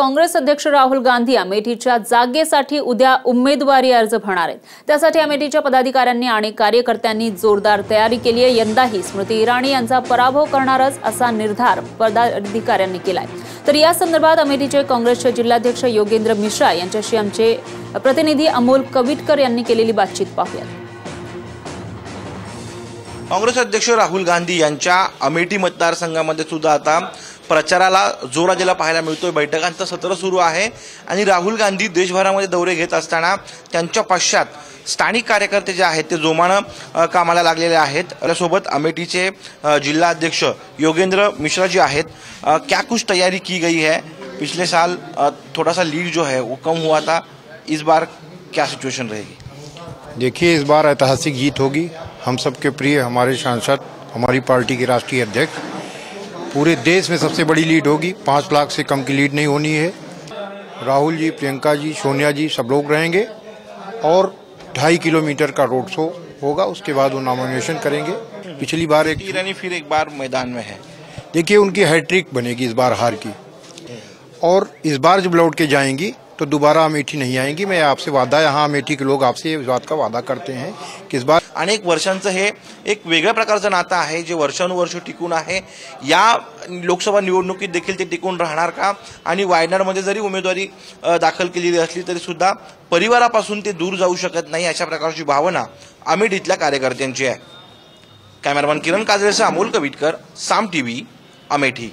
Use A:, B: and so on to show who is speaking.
A: काँग्रेस अध्यक्ष राहुल गांधी अमेठीच्या जागेसाठी उद्या उमेदवारी अर्ज भरणार आहेत. त्यासाठी अमेठीच्या पदाधिकाऱ्यांनी आणि कार्यकर्त्यांनी जोरदार तयारी केली आहे. यंदाही स्मृती इराणी यांचा पराभव करणारच असा निर्धार पदाधिकाऱ्यांनी केलाय. तर या संदर्भात अमेठीचे काँग्रेसचे जिल्हाध्यक्ष योगेंद्र मिश्रा यांच्याशी आमचे प्रतिनिधी अमोल कविटकर यांनी केलेली बातचीत पाहूयात.
B: काँग्रेस अध्यक्ष राहुल गांधी यांच्या अमेठी मतदारसंघामध्ये सुद्धा आता प्रचाराला जोर आलेला पाहायला मिळतोय. बैठकांचं सत्र सुरू आहे आणि राहुल गांधी देशभरामध्ये दौरे घेत असताना त्यांच्या पश्चात स्थानिक कार्यकर्ते जे आहेत ते जोमानं कामाला लागलेले आहेत. त्यासोबत अमेठीचे जिल्हा जिल्हाध्यक्ष योगेंद्र मिश्रा जी आहेत. क्या कुछ तयारी की गई है. पिछले साल थोडासा थोड़ा सा लीड जो है वो कम हुआ था. इस बार क्या सिचुएशन रहेगी?
C: देखिए इस बार ऐतिहासिक जीत होगी। हम सबके प्रिय हमारे सांसद हमारी पार्टी के राष्ट्रीय अध्यक्ष पूरे देश में सबसे बड़ी लीड होगी। पाँच लाख से कम की लीड नहीं होनी है। राहुल जी प्रियंका जी सोनिया जी सब लोग रहेंगे और ढाई किलोमीटर का रोड शो होगा। उसके बाद वो नॉमिनेशन करेंगे। पिछली बार एक
B: ईरानी फिर एक बार मैदान में है।
C: देखिए उनकी हैट्रिक बनेगी इस बार हार की। और इस बार जब लौट के जाएँगी तो दोबारा अमेठी नहीं आएँगी। मैं आपसे वादा, यहाँ अमेठी के लोग आपसे इस बात का वादा करते हैं कि बार
B: अनेक वर्षांचं एक वेगळ्या प्रकारचं नातं आहे, जे वर्षानुवर्ष टिकून आहे. या लोकसभा निवडणुकीत देखील ते टिकून राहणार का? जरी उमेदवारी दाखल तरी सुद्धा परिवारापासून दूर जाऊ शकत नाही, अशा प्रकारची भावना अमेठ इथल्या कार्यकर्त्यांची आहे. कॅमेरामॅन किरण काजळेसह अमोल कविटकर, साम टीव्ही, अमेठी.